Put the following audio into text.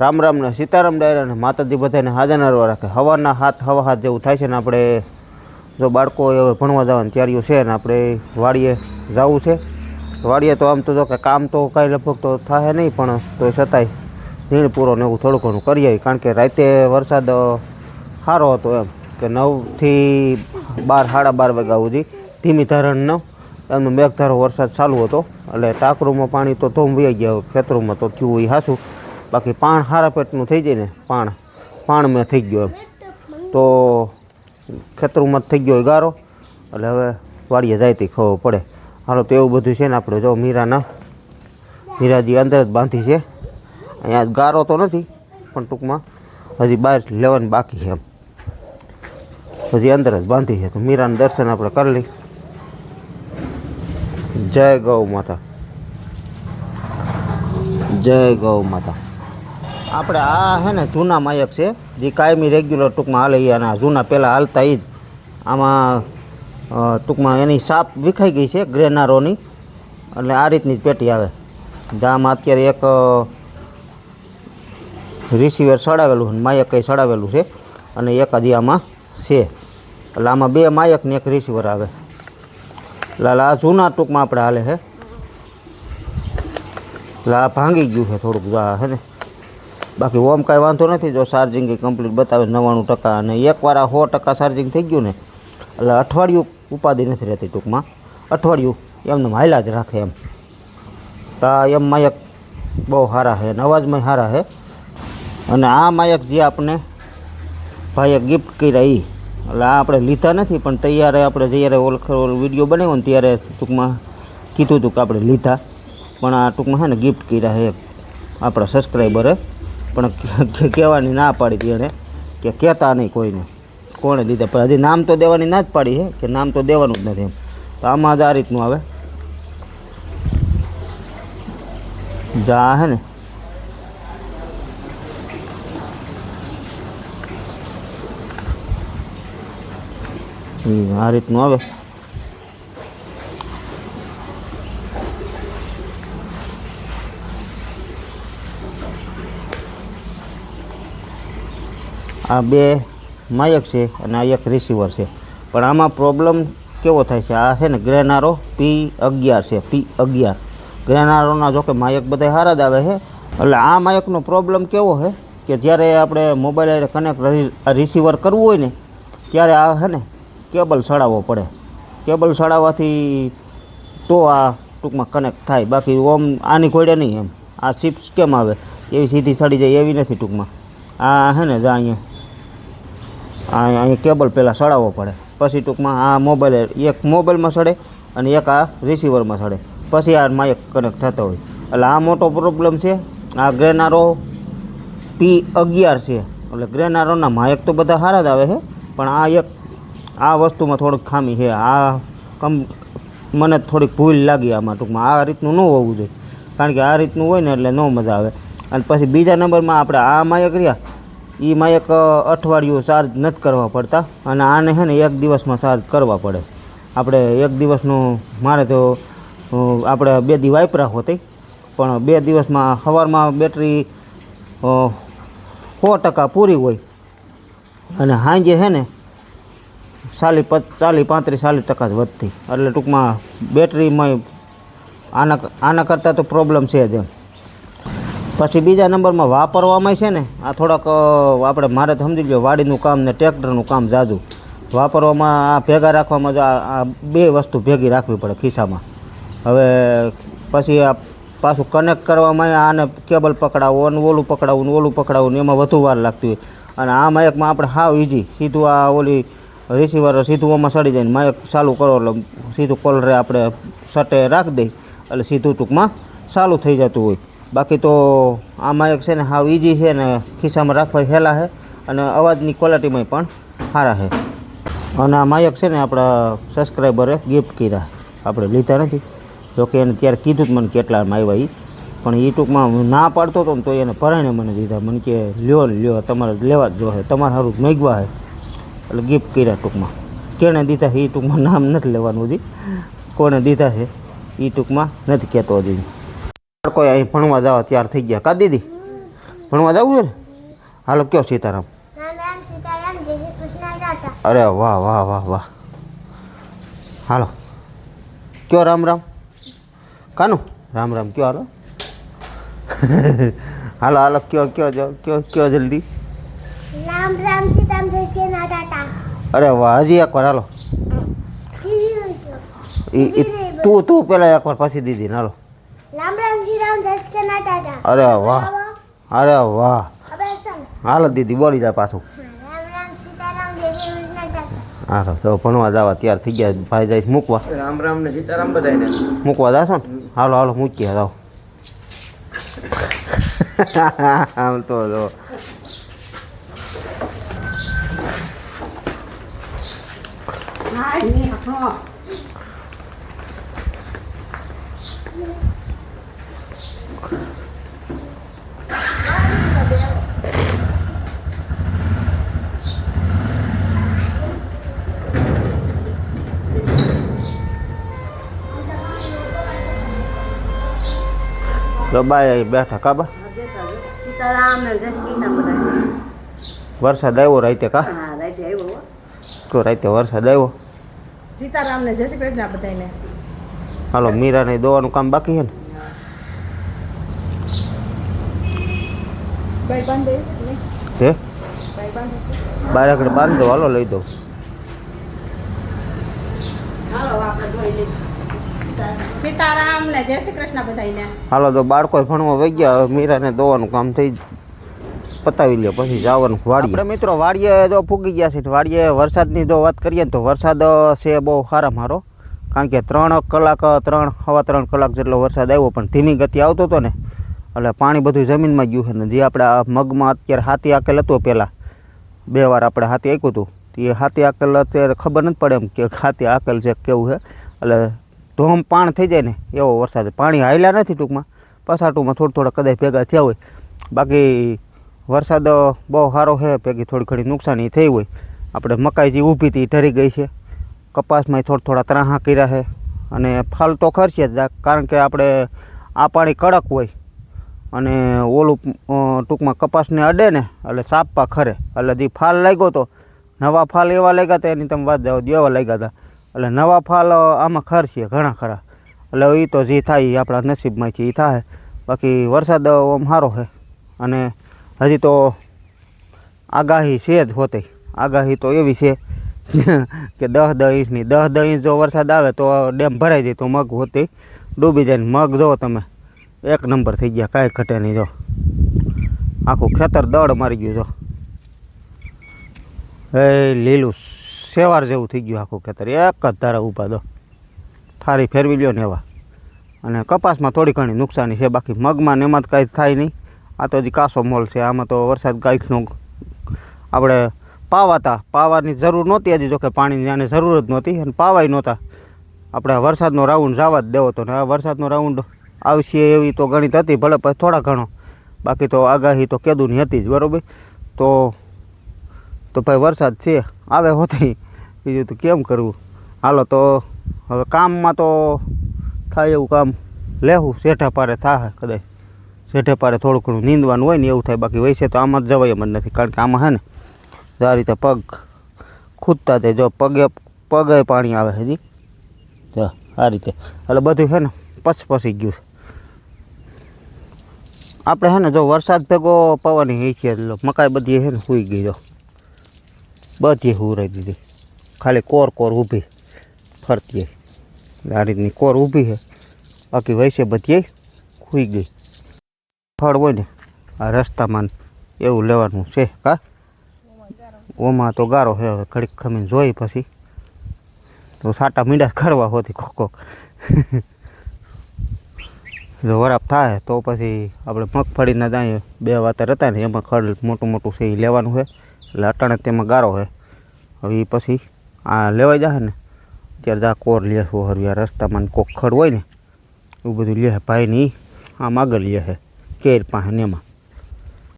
રામ રામ ને સીતારામ ડાયરા અને માતાજી બધાને હાજર નરવા રાખે. હવાના હાથ હવા હાથ જેવું થાય છે ને આપણે જો બાળકો હવે ભણવા જવાની તૈયારીઓ છે ને આપણે વાડીએ જવું છે. વાડીએ તો આમ તો જો કે કામ તો કાંઈ લગભગ તો થાય નહીં, પણ તો છતાંય નીણ પૂરો ને એવું થોડું ઘણું કરીએ. કારણ કે રાતે વરસાદ સારો હતો એમ કે નવથી બાર, સાડા બાર વાગ્યા સુધી ધીમી ધારણનો એમનો મેઘધારો વરસાદ ચાલુ હતો. એટલે ટાકરૂમાં પાણી તો ધોમ વહી ગયા, ખેતરોમાં તો થયું એ હાસું. બાકી પાણ સારા પેટનું થઈ જાય ને, પાણ પાણ મેં થઈ ગયો એમ. તો ખેતરોમાં થઈ ગયો ગારો, એટલે હવે વાડીએ જાય તે ખબર પડે. હાલો તો એવું બધું છે ને આપણે જો મીરાના, મીરાજી અંદર જ બાંધી છે. અહીંયા ગારો તો નથી, પણ ટૂંકમાં હજી બહાર લેવાની બાકી છે એમ. હજી અંદર જ બાંધી છે. તો મીરાનું દર્શન આપણે કરી લઈ જય ગૌ માતા. જય ગૌ માતા. આપણે આ હે ને જૂના માયક છે, જે કાયમી રેગ્યુલર ટૂંકમાં હાલે ઈ અને જૂના પહેલાં હાલતા એ જ. આમાં ટૂંકમાં એની સાપ વિખાઈ ગઈ છે ગ્રેનારોની, એટલે આ રીતની જ પેટી આવે. આમાં અત્યારે એક રિસીવર સડાવેલું અને માયક કંઈ સડાવેલું છે, અને એક હજી આમાં છે. એટલે આમાં બે માયક ને એક રિસીવર આવે. એટલે આ જૂના ટૂંકમાં આપણે હાલે છે એટલે આ ભાંગી ગયું છે થોડુંક હે છે ને. બાકી ઓમ કાંઈ વાંધો નથી, જો ચાર્જિંગ કમ્પ્લીટ બતાવે નવ્વાણું ટકા અને એકવાર આ સો ટકા ચાર્જિંગ થઈ ગયું ને, એટલે અઠવાડિયું ઉપાધિ નથી રહેતી ટૂંકમાં. અઠવાડિયું એમને હાલ્યા જ રાખે એમ. તો એમ માયક બહુ સારા છે અને અવાજમાં સારા છે. અને આ માયક જે આપણે ભાઈએ ગિફ્ટ કર્યા એ એટલે આ આપણે લીધા નથી, પણ તૈયારે આપણે જ્યારે ઓળખ વીડિયો બનાવ્યો ને ત્યારે ટૂંકમાં કીધું હતું કે આપણે લીધા. પણ આ ટૂંકમાં છે ને ગિફ્ટ કર્યા છે આપણા સબસ્ક્રાઈબરે પણ કહેવાની ના પાડી હતી એણે કે કહેતા નહીં કોઈને. કોણે દીધા? પણ હજી નામ તો દેવાની ના જ પાડી છે કે નામ તો દેવાનું જ નથી એમ. તો આમાં જ આ રીતનું આવે. જા હે ને. આ રીતનું આવે. આ બે માયક છે અને આ એક રિસીવર છે. પણ આમાં પ્રોબ્લેમ કેવો થાય છે? આ છે ને ગ્રેનારો પી અગિયાર છે પી અગિયાર. ગ્રેનારોના જોકે માયક બધા હારા જ આવે છે. એટલે આ માયકનો પ્રોબ્લેમ કેવો છે? કે જ્યારે આપણે મોબાઈલ કનેક્ટ રિસીવર કરવું હોય ને, ત્યારે આ છે ને કેબલ સડાવવો પડે. કેબલ સડાવવાથી તો આ ટૂંકમાં કનેક્ટ થાય. બાકી ઓમ આની કોડે નહીં એમ. આ શિપ્સ કેમ આવે? એવી સીધી સડી જાય એવી નથી ટૂંકમાં. આ છે ને જા અહીંયા અહીં કેબલ પહેલાં સડાવવો પડે. પછી ટૂંકમાં આ મોબાઈલ એક મોબાઈલમાં સડે અને એક આ રિસીવરમાં સડે. પછી આ માયક કનેક્ટ થતો હોય. એટલે આ મોટો પ્રોબ્લેમ છે, આ ગ્રેનારો પી અગિયાર છે. એટલે ગ્રેનારોના માયક તો બધા સારા જ આવે છે, પણ આ એક આ વસ્તુમાં થોડીક ખામી છે. આ કમ મને થોડીક ભૂલ લાગી આમાં ટૂંકમાં. આ રીતનું ન હોવું જોઈએ. કારણ કે આ રીતનું હોય ને એટલે ન મજા આવે. અને પછી બીજા નંબરમાં આપણે આ માયક રહ્યા. એ એક અઠવાડિયું ચાર્જ નથી કરવા પડતા અને આને છે ને એક દિવસમાં ચાર્જ કરવા પડે. આપણે એક દિવસનું, મારે તો આપણે બે દી વાપરા હોતી, પણ બે દિવસમાં સવારમાં બેટરી સો ટકા પૂરી હોય. અને સાંજે છે ને ચાલી પ ચાલી પાંત્રીસ, ચાલીસ ટકા જ વધતી. એટલે ટૂંકમાં બેટરીમાં આના આના કરતાં તો પ્રોબ્લેમ છે જ એમ. પછી બીજા નંબરમાં વાપરવામાં છે ને, આ થોડાક આપણે મારે સમજી લો વાડીનું કામ ને ટ્રેક્ટરનું કામ જાજુ. વાપરવામાં આ ભેગા રાખવામાં જો આ બે વસ્તુ ભેગી રાખવી પડે ખિસ્સામાં. હવે પછી આ પાછું કનેક્ટ કરવામાં આને કેબલ પકડાવવું અને ઓલું પકડાવવું ને ઓલું પકડાવવું ને એમાં વધુ વાર લાગતી હોય. અને આ માયકમાં આપણે હાવ ઇઝી સીધું આ ઓલી રિસીવર સીધું ઓમાં સડી જાય માયક ચાલુ કરો એટલે સીધું કોલરે આપણે સટે રાખી દઈ એટલે સીધું ટૂંકમાં ચાલુ થઈ જતું હોય. બાકી તો આ માયક છે ને હાવ ઇઝી છે ને ખિસ્સામાં રાખવા હેલા છે અને અવાજની ક્વોલિટીમાં પણ સારા છે. અને આ માયક છે ને આપણા સબસ્ક્રાઈબરે ગિફ્ટ કર્યા. આપણે લીધા નથી. જોકે એને ત્યારે કીધું જ મને કેટલામાં આવ્યા એ પણ એ ટૂંકમાં હું ના પાડતો હતો ને તો એને પરાણે મને દીધા. મને કે લ્યો લ્યો, તમારે લેવા જ જોશે તમારે સારું મેગવા છે એટલે ગિફ્ટ કર્યા ટૂંકમાં. કેણે દીધા એ ટૂંકમાં નામ નથી લેવાનું હજી. કોણે દીધા છે? એ ટૂંકમાં નથી કહેતો હજી. બાળકો અહીં ભણવા જવા તૈયાર થઈ ગયા. કા દીદી? ભણવા જવું છે ને? હાલો કયો સીતારામ? અરે વાહ વાહ વાહ વાહ. હાલો. કયો રામ રામ? કાનું? રામ રામ કયો હાલો? હાલો હાલો કયો કયો જો કયો કયો જલ્દી? રામ રામ સીતારામ જય શ્રી ટાટા અરે વાહ હજી એકવાર હાલો. તો. તું. પેલા એકવાર પછી દીધી હાલો રામ રામ સીતારામ જય શ્રી કૃષ્ણ ટાટા અરે વાહ. અરે વાહ. હાલ દીદી બોલી જાય પાછું હાલો તો ભણવા જવા તૈયાર થઈ ગયા ભાઈ જાય મૂકવા. રામ રામ ને સીતારામ બધાને મૂકવા જાશો ને? હાલો હાલો મૂકીએ જાઓ. આમ તો જો. તો બાય અહીં બેઠા કાબા ને વરસાદ આવ્યો રાતે, કા? તો રાતે વરસાદ આવ્યો? સીતારામ ને જય કૃષ્ણ બધાને હાલો, મીરાને દોવાનું કામ બાકી છે ને? ભાઈ બાંધો, હાલો, લઈ દો. હાલો આપણે જોઈ લઈએ સીતારામ ને જય શ્રી કૃષ્ણ બધાને હાલો તો બાળકો ભણવા વહી ગયા. હવે મીરાને દોવાનું કામ થઈ પતાવી લે પછી જવાનું વાડીએ. આપણે મિત્રો વાડીએ જો ફૂગી ગયા છે વાડીએ વરસાદની જો વાત કરીએ ને તો વરસાદ છે બહુ સારા મારો. કારણ કે ત્રણ કલાક ત્રણ હવા ત્રણ કલાક જેટલો વરસાદ આવ્યો પણ ધીમી ગતિ આવતો હતો ને એટલે પાણી બધું જમીનમાં ગયું છે. ને જે આપણે આ મગમાં અત્યારે હાથી આકેલ હતો પહેલાં બે વાર આપણે હાથી આક્યું હતું એ હાથી આકેલ અત્યારે ખબર નથી પડે એમ કે હાથી આકેલ છે કેવું છે. એટલે ધોમ પાણ થઈ જાય ને, એવો વરસાદ. પાણી હાલ્યા નથી ટૂંકમાં. પસાટુમાં થોડા થોડા કદાચ ભેગા થયા હોય. બાકી વરસાદ બહુ સારો છે, ભેગી થોડી ઘણી નુકસાની થઈ હોય. આપણે મકાઈ જે ઊભી હતી ઢરી ગઈ છે. કપાસમાં થોડા થોડા ત્રાહા કર્યા છે. અને ફાલ તો ખર્ચે જ, કારણ કે આપણે આ પાણી કડક હોય. અને ઓલું ટૂંકમાં કપાસને અડે ને, એટલે સાપા ખરે. એટલે જે ફાલ લાગ્યો તો, નવા ફાલ એવા લાગ્યા હતા, એની તમે વાત એવા લાગ્યા હતા. એટલે નવા ફાલ આમાં ખરશે ઘણા ખરા. એટલે એ તો જે થાય એ આપણા નસીબમાંથી એ થાય. બાકી વરસાદ આમ સારો છે. અને હજી તો આગાહી છે જ હોતી. આગાહી તો એવી છે કે દસ દસ ઇંચની દસ દસ ઇંચ જો વરસાદ આવે તો ડેમ ભરાઈ જાય તો મગ હોતી. ડૂબી જાય ને મગ જો તમે એક નંબર થઈ ગયા, કાંઈ ઘટે નહીં જો. આખું ખેતર દડ મારી ગયું જો. એ લીલું સેવાર જેવું થઈ ગયું આખું ખેતર. એક જ ધારા ઊભા દો. થારી ફેરવી લ્યો ને એવા. અને કપાસમાં થોડી ઘણી નુકસાની છે, બાકી મગમાં ને એમાં તો કાંઈ થાય નહીં. આ તો હજી કાસો મોલ છે, આમાં તો વરસાદ કાંઈકનો આપણે પાવાતા, પાવાની જરૂર નહોતી હજી, જોકે પાણીની આને જરૂર જ નહોતી. અને પાવાય નહોતા. આપણે વરસાદનો રાઉન્ડ જવા જ દેવો હતો ને આ વરસાદનો રાઉન્ડ આવશે એવી તો ગણિત હતી, ભલે પછી થોડા ઘણો. બાકી તો આગાહી તો કેદુની હતી જ, બરાબર? તો તો ભાઈ વરસાદ છે, આવે હોતી. બીજું તો કેમ કરવું? હાલો તો હવે કામમાં તો થાય એવું કામ. લેવું શેઠા પારે થાય કદાચ શેઠે પારે થોડું ઘણું નીંદવાનું હોય ને એવું થાય. બાકી વૈસે તો આમાં જ જવાય એમ જ નથી. કારણ કે આમાં હે ને, આ રીતે પગ ખૂદતા જાય. જો પગે પગે પાણી આવે હજી. તો આ રીતે. એટલે બધું છે ને પસપસી ગયું છે. આપણે છે ને જો વરસાદ ભેગો પવન એ છે મકાઈ બધી છે ને સૂઈ ગઈ જો. બધી હુરાઈ દીધી. ખાલી કોર કોર ઊભી ફરતી આ રીતની કોર ઊભી છે. બાકી વૈસે બધી સૂઈ ગઈ. ફળ હોય ને, આ રસ્તામાં ને એવું લેવાનું છે, કા? ઓમાં તો ગારો છે, હવે ઘડીક ખમીને જોઈ પછી. તો સાટા મીંડા કરવા હોતી કોક કોક. જો વરાપ થાય તો પછી આપણે મગફળીના દાંએ બે વાતર હતા ને, એમાં ખડ મોટું મોટું છે, એ લેવાનું છે. એટલે અટાણે તેમાં ગારો હોય હવે એ પછી આ લેવાઈ જશે ને, ત્યારે જા કોર લે હરવી. આ રસ્તામાં ખડ હોય ને, એવું બધું લે ભાઈ નહીં આમ આગળ લે કેર પાસે ને એમાં.